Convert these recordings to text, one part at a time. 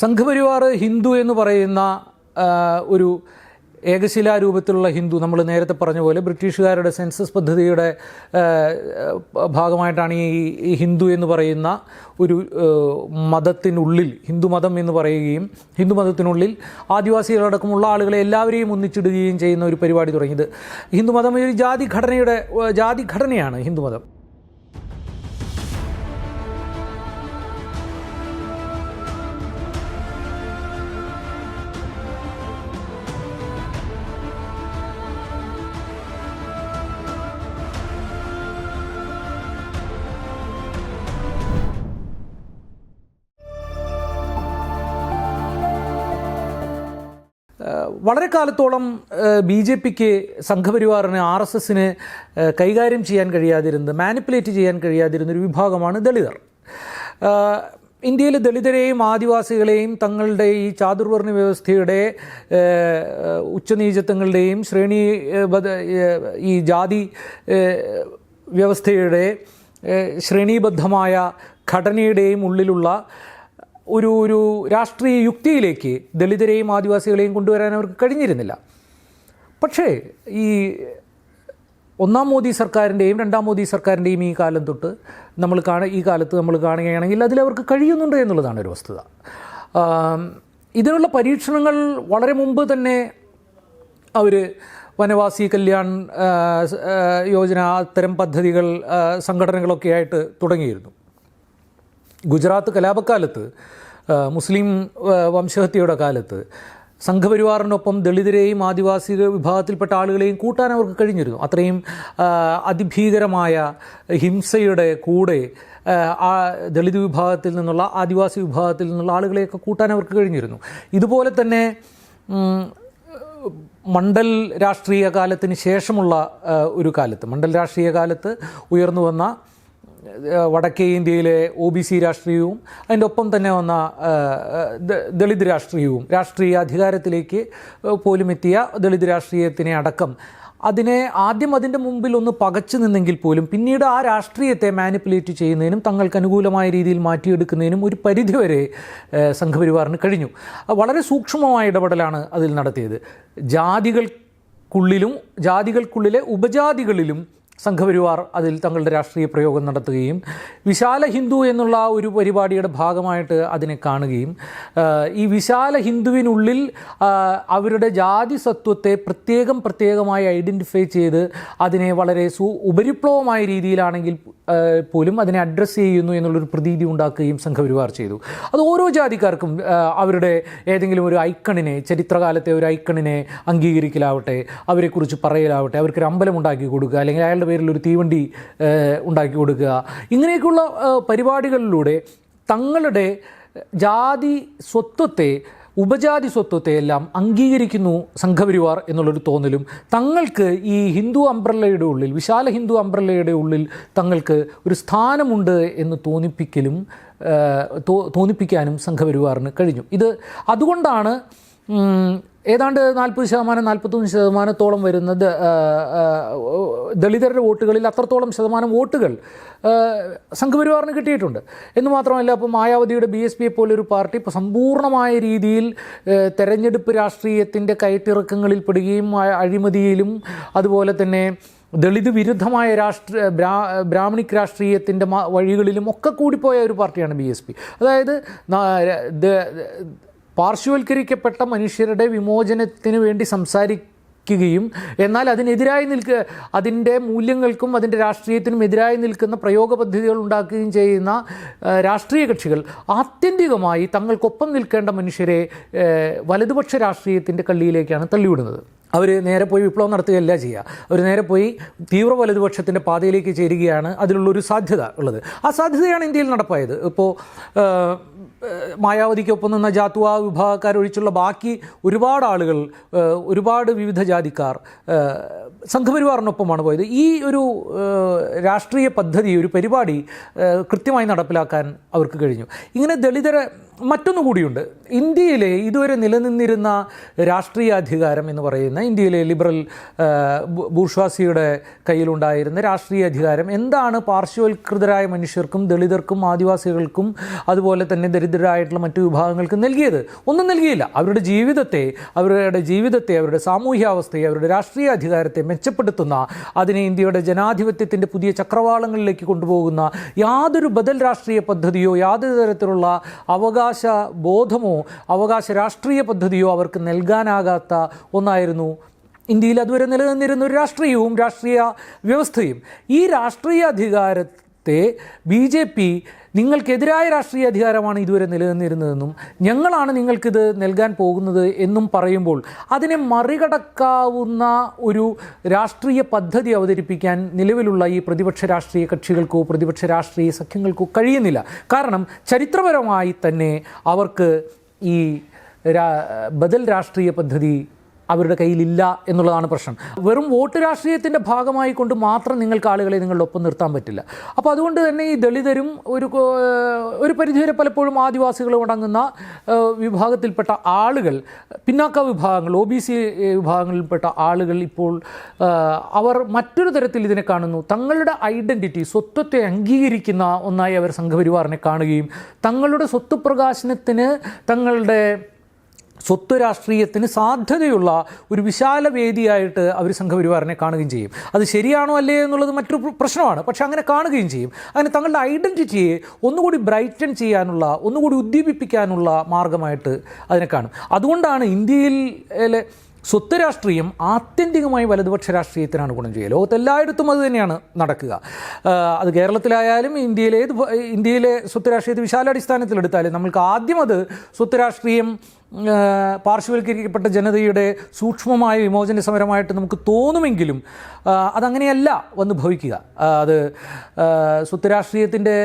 സംഘപരിവാർ ഹിന്ദു എന്ന് പറയുന്ന ഒരു ഏകശിലാരൂപത്തിലുള്ള ഹിന്ദു നമ്മൾ നേരത്തെ പറഞ്ഞ പോലെ ബ്രിട്ടീഷുകാരുടെ സെൻസസ് പദ്ധതിയുടെ ഭാഗമായിട്ടാണ് ഈ ഹിന്ദു എന്ന് പറയുന്ന ഒരു മതത്തിനുള്ളിൽ ഹിന്ദു മതം എന്ന് പറയുകയും ഹിന്ദു മതത്തിനുള്ളിൽ ആദിവാസികളടക്കമുള്ള ആളുകളെ എല്ലാവരെയും ഒന്നിച്ചിടുകയും ചെയ്യുന്ന ഒരു പരിപാടി തുടങ്ങിയത്. ഹിന്ദുമതം ഒരു ജാതി ഘടനയുടെ ജാതി ഘടനയാണ് ഹിന്ദുമതം ഏഹ് വളരെ കാലത്തോളം ബി ജെ പിക്ക് സംഘപരിവാറിന് ആർ എസ് എസിന് കൈകാര്യം ചെയ്യാൻ കഴിയാതിരുന്നത് മാനിപ്പുലേറ്റ് ചെയ്യാൻ കഴിയാതിരുന്ന ഒരു വിഭാഗമാണ് ദളിതർ. ഇന്ത്യയിൽ ദളിതരെയും ആദിവാസികളെയും തങ്ങളുടെ ഈ ചാതുർവർണ വ്യവസ്ഥയുടെ ഉച്ചനീചത്വങ്ങളുടെയും ശ്രേണി ഈ ജാതി വ്യവസ്ഥയുടെ ശ്രേണീബദ്ധമായ ഘടനയുടെയും ഉള്ളിലുള്ള ഒരു ഒരു രാഷ്ട്രീയ യുക്തിയിലേക്ക് ദളിതരെയും ആദിവാസികളെയും കൊണ്ടുവരാൻ അവർക്ക് കഴിഞ്ഞിരുന്നില്ല. പക്ഷേ ഈ ഒന്നാം മോദി സർക്കാരിന്റെയും രണ്ടാം മോദി സർക്കാരിന്റെയും ഈ കാലം തൊട്ട് നമ്മൾ കാണ ഈ കാലത്ത് നമ്മൾ കാണുകയാണെങ്കിൽ അതിലവർക്ക് കഴിയുന്നുണ്ട് എന്നുള്ളതാണ് ഒരു വസ്തുത. ഇതിനുള്ള പരീക്ഷണങ്ങൾ വളരെ മുമ്പ് തന്നെ അവർ വനവാസി കല്യാൺ യോജന അത്തരം പദ്ധതികൾ സംഘടനകളൊക്കെ ആയിട്ട് തുടങ്ങിയിരുന്നു. ഗുജറാത്ത് കലാപക്കാലത്ത് മുസ്ലിം വംശഹത്യയുടെ കാലത്ത് സംഘപരിവാറിനൊപ്പം ദളിതരെയും ആദിവാസി വിഭാഗത്തിൽപ്പെട്ട ആളുകളെയും കൂട്ടാൻ അവർക്ക് കഴിഞ്ഞിരുന്നു. അത്രയും അതിഭീകരമായ ഹിംസയുടെ കൂടെ ആ, ദളിത് വിഭാഗത്തിൽ നിന്നുള്ള ആദിവാസി വിഭാഗത്തിൽ നിന്നുള്ള ആളുകളെയൊക്കെ കൂട്ടാൻ അവർക്ക് കഴിഞ്ഞിരുന്നു. ഇതുപോലെ തന്നെ മണ്ഡൽ രാഷ്ട്രീയ കാലത്തിന് ശേഷമുള്ള ഒരു കാലത്ത് മണ്ഡൽ രാഷ്ട്രീയ കാലത്ത് ഉയർന്നു വന്ന വടക്കേ ഇന്ത്യയിലെ ഒ ബി സി രാഷ്ട്രീയവും അതിന്റെ ഒപ്പം തന്നെ വന്ന ദളിത് രാഷ്ട്രീയവും രാഷ്ട്രീയ അധികാരത്തിലേക്ക് പോലും എത്തിയ ദളിത് രാഷ്ട്രീയത്തിനെ അടക്കം. അതിനെ ആദ്യം അതിന്റെ മുമ്പിൽ ഒന്ന് പകച്ചു നിന്നെങ്കിൽ പോലും പിന്നീട് ആ രാഷ്ട്രീയത്തെ മാനിപ്പുലേറ്റ് ചെയ്യുന്നതിനും തങ്ങൾക്ക് അനുകൂലമായ രീതിയിൽ മാറ്റിയെടുക്കുന്നതിനും ഒരു പരിധിവരെ സംഘപരിവാറിന് കഴിഞ്ഞു. വളരെ സൂക്ഷ്മമായ ഇടപെടലാണ് അതിൽ നടത്തിയത്. ജാതികൾക്കുള്ളിലും ജാതികൾക്കുള്ളിലെ ഉപജാതികളിലും സംഘപരിവാർ അതിൽ തങ്ങളുടെ രാഷ്ട്രീയ പ്രയോഗം നടത്തുകയും വിശാല ഹിന്ദു എന്നുള്ള ഒരു പരിപാടിയുടെ ഭാഗമായിട്ട് അതിനെ കാണുകയും ഈ വിശാല ഹിന്ദുവിനുള്ളിൽ അവരുടെ ജാതി സത്വത്തെ പ്രത്യേകം പ്രത്യേകമായി ഐഡന്റിഫൈ ചെയ്ത് അതിനെ വളരെ സു ഉപരിപ്ലവമായ രീതിയിലാണെങ്കിൽ പോലും അതിനെ അഡ്രസ്സ് ചെയ്യുന്നു എന്നുള്ളൊരു പ്രതീതി ഉണ്ടാക്കുകയും സംഘപരിവാർ ചെയ്തു. അത് ഓരോ ജാതിക്കാർക്കും അവരുടെ ഏതെങ്കിലും ഒരു ഐക്കണിനെ ചരിത്രകാലത്തെ ഒരു ഐക്കണിനെ അംഗീകരിക്കലാവട്ടെ അവരെക്കുറിച്ച് പറയലാവട്ടെ അവർക്കൊരു അമ്പലം ഉണ്ടാക്കി കൊടുക്കുക അല്ലെങ്കിൽ അയാളുടെ പേരിൽ ഒരു തീവണ്ടി ഉണ്ടാക്കി കൊടുക്കുക. ഇങ്ങനെയൊക്കെയുള്ള പരിപാടികളിലൂടെ തങ്ങളുടെ ജാതി സ്വത്വത്തെ ഉപജാതി സ്വത്വത്തെ എല്ലാം അംഗീകരിക്കുന്നു സംഘപരിവാർ എന്നുള്ളൊരു തോന്നലും. തങ്ങൾക്ക് ഈ ഹിന്ദു അംബ്രല്ലയുടെ ഉള്ളിൽ വിശാല ഹിന്ദു അംബ്രല്ലയുടെ ഉള്ളിൽ തങ്ങൾക്ക് ഒരു സ്ഥാനമുണ്ട് എന്ന് തോന്നിപ്പിക്കലും തോന്നിപ്പിക്കാനും സംഘപരിവാറിന് കഴിഞ്ഞു. ഇത് അതുകൊണ്ടാണ് ഏതാണ്ട് നാൽപ്പത് ശതമാനം നാൽപ്പത്തൊന്ന് ശതമാനത്തോളം വരുന്നത് ദളിതരുടെ വോട്ടുകളിൽ അത്രത്തോളം ശതമാനം വോട്ടുകൾ സംഘപരിവാറിന് കിട്ടിയിട്ടുണ്ട്. എന്ന് മാത്രമല്ല ഇപ്പോൾ മായാവതിയുടെ ബി എസ് പിയെ പോലൊരു പാർട്ടി ഇപ്പോൾ സമ്പൂർണമായ രീതിയിൽ തെരഞ്ഞെടുപ്പ് രാഷ്ട്രീയത്തിന്റെ കയറ്റിറക്കങ്ങളിൽ പെടുകയും അഴിമതിയിലും അതുപോലെ തന്നെ ദളിത് വിരുദ്ധമായ രാഷ്ട്ര ബ്രാ ബ്രാഹ്മണിക് രാഷ്ട്രീയത്തിന്റെ വഴികളിലും ഒക്കെ കൂടിപ്പോയ ഒരു പാർട്ടിയാണ് ബി എസ് പി. അതായത് പാർശ്വവൽക്കരിക്കപ്പെട്ട മനുഷ്യരുടെ വിമോചനത്തിന് വേണ്ടി സംസാരിക്കുകയും എന്നാൽ അതിനെതിരായി നിൽക്കുക അതിന്റെ മൂല്യങ്ങൾക്കും അതിന്റെ രാഷ്ട്രീയത്തിനും എതിരായി നിൽക്കുന്ന പ്രയോഗ പദ്ധതികൾ ഉണ്ടാക്കുകയും ചെയ്യുന്ന രാഷ്ട്രീയ കക്ഷികൾ ആത്യന്തികമായി തങ്ങൾക്കൊപ്പം നിൽക്കേണ്ട മനുഷ്യരെ വലതുപക്ഷ രാഷ്ട്രീയത്തിന്റെ കള്ളിയിലേക്കാണ് തള്ളിവിടുന്നത്. അവർ നേരെ പോയി വിപ്ലവം നടത്തുകയല്ല ചെയ്യുക. അവർ നേരെ പോയി തീവ്ര വലതുപക്ഷത്തിന്റെ പാതയിലേക്ക് ചേരുകയാണ് അതിലുള്ളൊരു സാധ്യത ഉള്ളത്. ആ സാധ്യതയാണ് ഇന്ത്യയിൽ നടപ്പായത്. ഇപ്പോൾ മായാവതിക്കൊപ്പം നിന്ന ജാത്തുവ വിഭാഗക്കാരൊഴിച്ചുള്ള ബാക്കി ഒരുപാട് ആളുകൾ ഒരുപാട് വിവിധ ജാതിക്കാർ സംഘപരിവാറിനൊപ്പമാണ് പോയത്. ഈ ഒരു രാഷ്ട്രീയ പദ്ധതി ഒരു പരിപാടി കൃത്യമായി നടപ്പിലാക്കാൻ അവർക്ക് കഴിഞ്ഞു. ഇങ്ങനെ ദളിതരെ മറ്റൊന്നു കൂടിയുണ്ട്. ഇന്ത്യയിലെ ഇതുവരെ നിലനിന്നിരുന്ന രാഷ്ട്രീയ അധികാരം എന്ന് പറയുന്ന ഇന്ത്യയിലെ ലിബറൽ ബൂർഷ്വാസിയുടെ കയ്യിലുണ്ടായിരുന്ന രാഷ്ട്രീയ അധികാരം എന്താണ് പാർശ്വവൽകൃതരായ മനുഷ്യർക്കും ദളിതർക്കും ആദിവാസികൾക്കും അതുപോലെ തന്നെ ദരിദ്രരായിട്ടുള്ള മറ്റു വിഭാഗങ്ങൾക്കും നൽകിയത്? ഒന്നും നൽകിയില്ല. അവരുടെ ജീവിതത്തെ അവരുടെ ജീവിതത്തെ അവരുടെ സാമൂഹ്യാവസ്ഥയെ അവരുടെ രാഷ്ട്രീയ അധികാരത്തെ മെച്ചപ്പെടുത്തുന്ന അതിനെ ഇന്ത്യയുടെ ജനാധിപത്യത്തിന്റെ പുതിയ ചക്രവാളങ്ങളിലേക്ക് കൊണ്ടുപോകുന്ന യാതൊരു ബദൽ രാഷ്ട്രീയ പദ്ധതിയോ യാതൊരു തരത്തിലുള്ള അവകാശ ബോധമോ അവകാശ രാഷ്ട്രീയ പദ്ധതിയോ അവർക്ക് നൽകാനാകാത്ത ഒന്നായിരുന്നു ഇന്ത്യയിൽ അതുവരെ നിലനിന്നിരുന്ന ഒരു രാഷ്ട്രീയവും രാഷ്ട്രീയ വ്യവസ്ഥയും. ഈ രാഷ്ട്രീയ അധികാരത്തെ ബി ജെ പി നിങ്ങൾക്കെതിരായ രാഷ്ട്രീയ അധികാരമാണ് ഇതുവരെ നിലനിന്നിരുന്നതെന്നും ഞങ്ങളാണ് നിങ്ങൾക്കിത് നൽകാൻ പോകുന്നത് എന്നും പറയുമ്പോൾ അതിനെ മറികടക്കാവുന്ന ഒരു രാഷ്ട്രീയ പദ്ധതി അവതരിപ്പിക്കാൻ നിലവിലുള്ള ഈ പ്രതിപക്ഷ രാഷ്ട്രീയ കക്ഷികൾക്കോ പ്രതിപക്ഷ രാഷ്ട്രീയ സഖ്യങ്ങൾക്കോ കഴിയുന്നില്ല. കാരണം ചരിത്രപരമായി തന്നെ അവർക്ക് ഈ ബദൽ രാഷ്ട്രീയ പദ്ധതി അവരുടെ കയ്യിലില്ല എന്നുള്ളതാണ് പ്രശ്നം. വെറും വോട്ട് രാഷ്ട്രീയത്തിന്റെ ഭാഗമായി കൊണ്ട് മാത്രം നിങ്ങൾക്ക് ആളുകളെ നിങ്ങളുടെ ഒപ്പം നിർത്താൻ പറ്റില്ല. അപ്പോൾ അതുകൊണ്ട് തന്നെ ഈ ദളിതരും ഒരു ഒരു പരിധിവരെ പലപ്പോഴും ആദിവാസികളും അടങ്ങുന്ന വിഭാഗത്തിൽപ്പെട്ട ആളുകൾ പിന്നാക്ക വിഭാഗങ്ങൾ ഒ ബി സി വിഭാഗങ്ങളിൽപ്പെട്ട ആളുകൾ ഇപ്പോൾ അവർ മറ്റൊരു തരത്തിൽ ഇതിനെ കാണുന്നു. തങ്ങളുടെ ഐഡന്റിറ്റി സ്വത്വത്തെ അംഗീകരിക്കുന്ന ഒന്നായി അവർ സംഘപരിവാറിനെ കാണുകയും തങ്ങളുടെ സ്വത്ത് പ്രകാശനത്തിന് തങ്ങളുടെ സ്വത്ത് രാഷ്ട്രീയത്തിന് സാധ്യതയുള്ള ഒരു വിശാല വേദിയായിട്ട് അവർ സംഘപരിവാറിനെ കാണുകയും ചെയ്യും. അത് ശരിയാണോ അല്ലേ എന്നുള്ളത് മറ്റൊരു പ്രശ്നമാണ്. പക്ഷേ അങ്ങനെ കാണുകയും ചെയ്യും. അങ്ങനെ തങ്ങളുടെ ഐഡന്റിറ്റിയെ ഒന്നുകൂടി ബ്രൈറ്റൻ ചെയ്യാനുള്ള ഒന്നുകൂടി ഉദ്ദീപിപ്പിക്കാനുള്ള മാർഗമായിട്ട് അതിനെ കാണും. അതുകൊണ്ടാണ് ഇന്ത്യയിൽ സ്വത്ത് രാഷ്ട്രീയം ആത്യന്തികമായി വലതുപക്ഷ രാഷ്ട്രീയത്തിനാണ് ഗുണം ചെയ്യുക. ലോകത്ത് എല്ലായിടത്തും അത് തന്നെയാണ് നടക്കുക. അത് കേരളത്തിലായാലും ഇന്ത്യയിലേത് ഇന്ത്യയിലെ സ്വത്ത് രാഷ്ട്രീയത്തെ വിശാലാടിസ്ഥാനത്തിലെടുത്താലും നമ്മൾക്ക് ആദ്യം അത് സ്വത്ത് രാഷ്ട്രീയം പാർശ്വവൽക്കരിക്കപ്പെട്ട ജനതയുടെ സൂക്ഷ്മമായ വിമോചന സമരമായിട്ട് നമുക്ക് തോന്നുമെങ്കിലും അതങ്ങനെയല്ല വന്ന് ഭവിക്കുക. അത് ആ, സ്വത്ത് രാഷ്ട്രീയത്തിന്റെ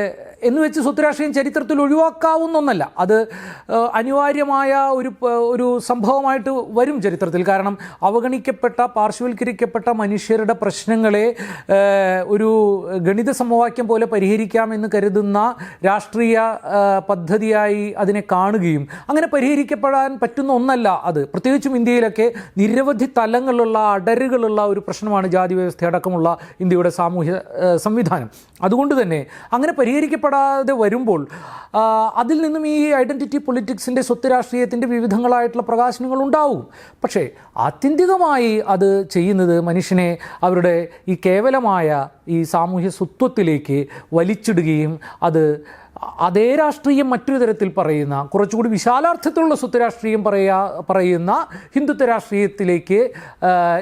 എന്ന് വെച്ച് സ്വത്ത് രാഷ്ട്രീയം ചരിത്രത്തിൽ ഒഴിവാക്കാവുന്ന ഒന്നല്ല അത് അനിവാര്യമായ ഒരു ഒരു സംഭവമായിട്ട് വരും ചരിത്രത്തിൽ. കാരണം അവഗണിക്കപ്പെട്ട പാർശ്വവൽക്കരിക്കപ്പെട്ട മനുഷ്യരുടെ പ്രശ്നങ്ങളെ ഒരു ഗണിത സമവാക്യം പോലെ പരിഹരിക്കാമെന്ന് കരുതുന്ന രാഷ്ട്രീയ പദ്ധതിയായി അതിനെ കാണുകയും അങ്ങനെ പരിഹരിക്കപ്പെടാൻ പറ്റുന്ന ഒന്നല്ല അത്. പ്രത്യേകിച്ചും ഇന്ത്യയിലൊക്കെ നിരവധി തലങ്ങളിലുള്ള അടരുകളുള്ള ഒരു പ്രശ്നമാണ് ജാതി വ്യവസ്ഥ അടക്കമുള്ള ഇന്ത്യയുടെ സാമൂഹ്യ സംവിധാനം. അതുകൊണ്ട് തന്നെ അങ്ങനെ പരിഹരിക്കപ്പെടാതെ വരുമ്പോൾ അതിൽ നിന്നും ഈ ഐഡന്റിറ്റി പൊളിറ്റിക്സിന്റെ സ്വത്ത് രാഷ്ട്രീയത്തിന്റെ വിവിധങ്ങളായിട്ടുള്ള പ്രകാശനങ്ങൾ ഉണ്ടാവും. പക്ഷേ ആത്യന്തികമായി അത് ചെയ്യുന്നത് മനുഷ്യനെ അവരുടെ ഈ കേവലമായ ഈ സാമൂഹ്യ സ്വത്വത്തിലേക്ക് വലിച്ചിടുകയും അത് അതേ രാഷ്ട്രീയം മറ്റൊരു തരത്തിൽ പറയുന്ന കുറച്ചുകൂടി വിശാലാർത്ഥത്തിലുള്ള സ്വത്ത് രാഷ്ട്രീയം പറയാ പറയുന്ന ഹിന്ദുത്വ രാഷ്ട്രീയത്തിലേക്ക്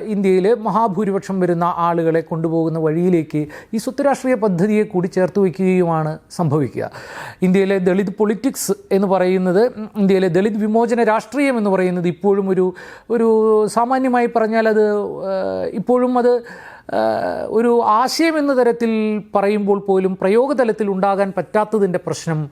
ഇന്ത്യയിൽ മഹാഭൂരിപക്ഷം വരുന്ന ആളുകളെ കൊണ്ടുപോകുന്ന വഴിയിലേക്ക് ഈ സ്വത്ത് രാഷ്ട്രീയ പദ്ധതിയെ കൂടി ചേർത്ത് വയ്ക്കുകയുമാണ് സംഭവിക്കുക. ഇന്ത്യയിലെ ദളിത് പൊളിറ്റിക്സ് എന്ന് പറയുന്നത് ഇന്ത്യയിലെ ദളിത് വിമോചന രാഷ്ട്രീയം എന്ന് പറയുന്നത് ഇപ്പോഴും ഒരു ഒരു സാമാന്യമായി പറഞ്ഞാൽ അത് ഇപ്പോഴും അത് ഒരു ആശയം എന്ന തരത്തിൽ പറയുമ്പോൾ പോലും പ്രയോഗതലത്തിൽ ഉണ്ടാകാൻ പറ്റാത്തതിന്റെ പ്രശ്നം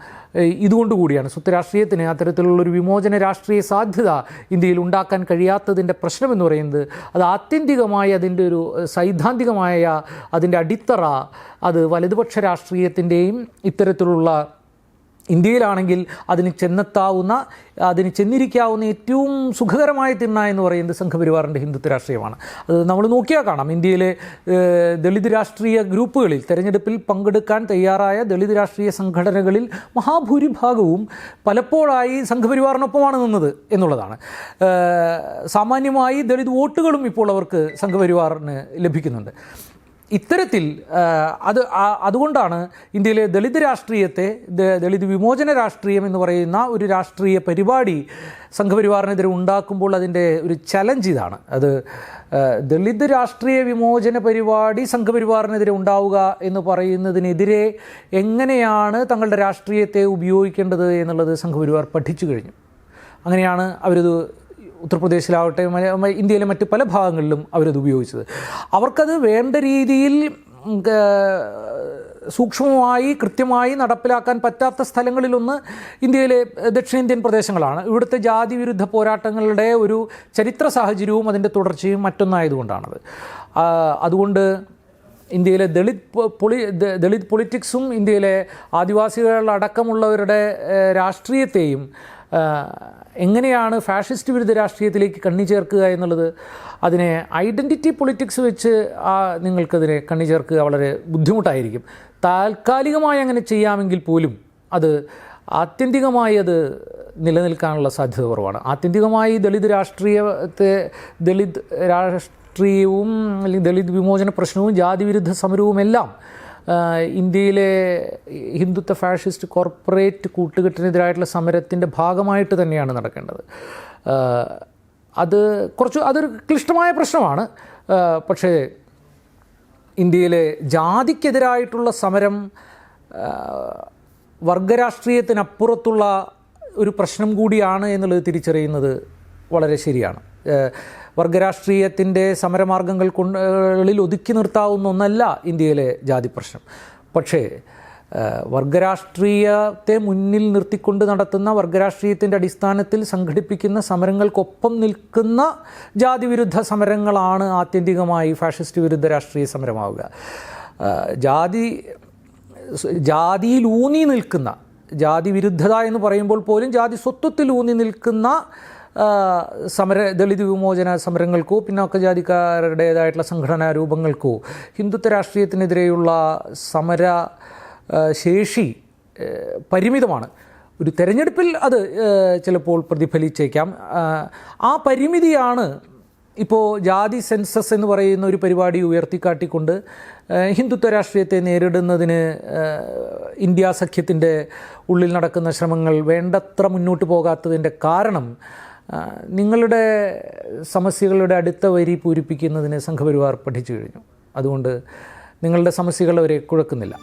ഇതുകൊണ്ട് കൂടിയാണ് സ്വത്ത് രാഷ്ട്രീയത്തിന് അത്തരത്തിലുള്ള ഒരു വിമോചന രാഷ്ട്രീയ സാധ്യത ഇന്ത്യയിൽ ഉണ്ടാക്കാൻ കഴിയാത്തതിന്റെ പ്രശ്നം എന്ന് പറയുന്നത് അത് ആത്യന്തികമായ അതിന്റെ ഒരു സൈദ്ധാന്തികമായ അതിന്റെ അടിത്തറ അത് വലതുപക്ഷ രാഷ്ട്രീയത്തിന്റെയും ഇത്തരത്തിലുള്ള ഇന്ത്യയിലാണെങ്കിൽ അതിന് ചെന്നെത്താവുന്ന അതിന് ചെന്നിരിക്കാവുന്ന ഏറ്റവും സുഖകരമായ തിണ്ണ എന്ന് പറയുന്നത് സംഘപരിവാറിന്റെ ഹിന്ദുത്വ രാഷ്ട്രീയമാണ്. അത് നമ്മൾ നോക്കിയാൽ കാണാം. ഇന്ത്യയിലെ ദളിത് രാഷ്ട്രീയ ഗ്രൂപ്പുകളിൽ തെരഞ്ഞെടുപ്പിൽ പങ്കെടുക്കാൻ തയ്യാറായ ദളിത് രാഷ്ട്രീയ സംഘടനകളിൽ മഹാഭൂരിഭാഗവും പലപ്പോഴായി സംഘപരിവാറിനൊപ്പമാണ് നിന്നത് എന്നുള്ളതാണ്. സാമാന്യമായി ദളിത് വോട്ടുകളും ഇപ്പോൾ അവർക്ക് സംഘപരിവാറിന് ലഭിക്കുന്നുണ്ട്. ഇത്തരത്തിൽ അത് അതുകൊണ്ടാണ് ഇന്ത്യയിലെ ദളിത് രാഷ്ട്രീയത്തെ ദളിത് വിമോചന രാഷ്ട്രീയം എന്ന് പറയുന്ന ഒരു രാഷ്ട്രീയ പരിപാടി സംഘപരിവാറിനെതിരെ ഉണ്ടാക്കുമ്പോൾ അതിന്റെ ഒരു ചലഞ്ച് ഇതാണ്. അത് ദളിത് രാഷ്ട്രീയ വിമോചന പരിപാടി സംഘപരിവാറിനെതിരെ ഉണ്ടാവുക എന്ന് പറയുന്നതിനെതിരെ എങ്ങനെയാണ് തങ്ങളുടെ രാഷ്ട്രീയത്തെ ഉപയോഗിക്കേണ്ടത് എന്നുള്ളത് സംഘപരിവാർ പഠിച്ചു കഴിഞ്ഞു. അങ്ങനെയാണ് അവരിത് ഉത്തർപ്രദേശിലാവട്ടെ ഇന്ത്യയിലെ മറ്റ് പല ഭാഗങ്ങളിലും അവരത് ഉപയോഗിച്ചത്. അവർക്കത് വേണ്ട രീതിയിൽ സൂക്ഷ്മമായി കൃത്യമായി നടപ്പിലാക്കാൻ പറ്റാത്ത സ്ഥലങ്ങളിലൊന്ന് ഇന്ത്യയിലെ ദക്ഷിണേന്ത്യൻ പ്രദേശങ്ങളാണ്. ഇവിടുത്തെ ജാതി വിരുദ്ധ പോരാട്ടങ്ങളുടെ ഒരു ചരിത്ര സാഹചര്യവും അതിന്റെ തുടർച്ചയും മറ്റൊന്നായതുകൊണ്ടാണത്. അതുകൊണ്ട് ഇന്ത്യയിലെ ദളിത് പൊളി ദളിത് പൊളിറ്റിക്സും ഇന്ത്യയിലെ ആദിവാസികളടക്കമുള്ളവരുടെ രാഷ്ട്രീയത്തെയും എങ്ങനെയാണ് ഫാഷിസ്റ്റ് വിരുദ്ധ രാഷ്ട്രീയത്തിലേക്ക് കണ്ണി ചേർക്കുക എന്നുള്ളത്? അതിനെ ഐഡന്റിറ്റി പൊളിറ്റിക്സ് വെച്ച് ആ നിങ്ങൾക്കതിനെ കണ്ണി ചേർക്കുക വളരെ ബുദ്ധിമുട്ടായിരിക്കും. താൽക്കാലികമായി അങ്ങനെ ചെയ്യാമെങ്കിൽ പോലും അത് ആത്യന്തികമായി അത് നിലനിൽക്കാനുള്ള സാധ്യത കുറവാണ്. ആത്യന്തികമായി ദളിത് രാഷ്ട്രീയത്തെ ദളിത് രാഷ്ട്രീയവും അല്ലെങ്കിൽ ദളിത് വിമോചന പ്രശ്നവും ജാതിവിരുദ്ധ സമരവുമെല്ലാം ഇന്ത്യയിലെ ഹിന്ദുത്വ ഫാഷിസ്റ്റ് കോർപ്പറേറ്റ് കൂട്ടുകെട്ടിനെതിരായിട്ടുള്ള സമരത്തിന്റെ ഭാഗമായിട്ട് തന്നെയാണ് നടക്കേണ്ടത്. അത് കുറച്ച് അതൊരു ക്ലിഷ്ടമായ പ്രശ്നമാണ്. പക്ഷേ ഇന്ത്യയിലെ ജാതിക്കെതിരായിട്ടുള്ള സമരം വർഗരാഷ്ട്രീയത്തിനപ്പുറത്തുള്ള ഒരു പ്രശ്നം കൂടിയാണ് എന്നുള്ളത് തിരിച്ചറിയുന്നത് വളരെ ശരിയാണ്. വർഗരാഷ്ട്രീയത്തിന്റെ സമരമാർഗങ്ങൾ കൊണ്ടിൽ ഒതുക്കി നിർത്താവുന്ന ഒന്നല്ല ഇന്ത്യയിലെ ജാതി പ്രശ്നം. പക്ഷേ വർഗരാഷ്ട്രീയത്തെ മുന്നിൽ നിർത്തിക്കൊണ്ട് നടത്തുന്ന വർഗരാഷ്ട്രീയത്തിന്റെ അടിസ്ഥാനത്തിൽ സംഘടിപ്പിക്കുന്ന സമരങ്ങൾക്കൊപ്പം നിൽക്കുന്ന ജാതിവിരുദ്ധ സമരങ്ങളാണ് ആത്യന്തികമായി ഫാഷിസ്റ്റ് വിരുദ്ധ രാഷ്ട്രീയ സമരമാവുക. ജാതി ജാതിയിലൂന്നി നിൽക്കുന്ന ജാതി വിരുദ്ധത എന്ന് പറയുമ്പോൾ പോലും ജാതി സ്വത്വത്തിൽ ഊന്നി നിൽക്കുന്ന സമര ദളിത് വിമോചന സമരങ്ങൾക്കോ പിന്നോക്ക ജാതിക്കാരുടേതായിട്ടുള്ള സംഘടനാ രൂപങ്ങൾക്കോ ഹിന്ദുത്വ രാഷ്ട്രീയത്തിനെതിരെയുള്ള സമര ശേഷി പരിമിതമാണ്. ഒരു തെരഞ്ഞെടുപ്പിൽ അത് ചിലപ്പോൾ പ്രതിഫലിച്ചേക്കാം. ആ, പരിമിതിയാണ് ഇപ്പോൾ ജാതി സെൻസസ് എന്ന് പറയുന്ന ഒരു പരിപാടി ഉയർത്തിക്കാട്ടിക്കൊണ്ട് ഹിന്ദുത്വ രാഷ്ട്രീയത്തെ നേരിടുന്നതിന് ഇന്ത്യ സഖ്യത്തിന്റെ ഉള്ളിൽ നടക്കുന്ന ശ്രമങ്ങൾ വേണ്ടത്ര മുന്നോട്ട് പോകാത്തതിന്റെ കാരണം നിങ്ങളുടെ സമസ്യകളുടെ അടുത്ത വരി പൂരിപ്പിക്കുന്നതിന് സംഘപരിവാർ പഠിച്ചു കഴിഞ്ഞു. അതുകൊണ്ട് നിങ്ങളുടെ സമസ്യകൾ അവരെ കുഴക്കുന്നില്ല.